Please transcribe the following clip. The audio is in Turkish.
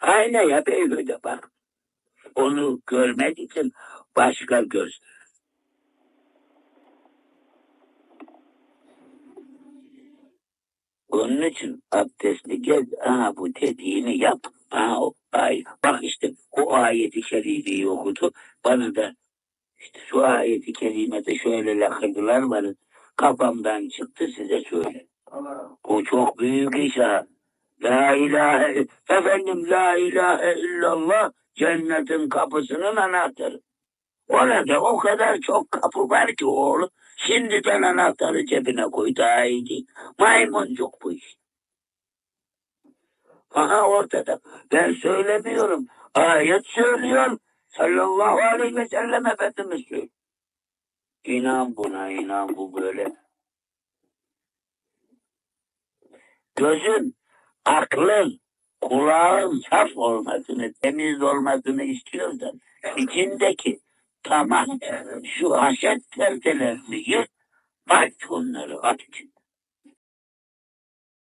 Aynaya böyle bak. Onu görmek için başka göz. Onun için abdestli gel. Aha bu dediğini yap. Aha o ay. Bak işte o ayeti kerimeyi okudu. Bana da işte şu ayeti kerimede şöyle lakırdılar var. Kafamdan çıktı size söyle. O çok büyük iş ha. La ilahe efendim la ilahe illallah cennetin kapısının anahtarı. Orada o kadar çok kapı var ki oğlum. Şimdiden anahtarı cebine koy daha iyi değil. Maymuncuk bu iş. Aha ortada. Ben söylemiyorum. Ayet söylüyor. Sallallahu aleyhi ve sellem Efendimiz söylüyor. İnan buna inan bu böyle. Gözün, aklın, kulağın saf olmasını, temiz olmasını istiyorsan içindeki tamam şu haşet perdelerini yırt, aç onları aç.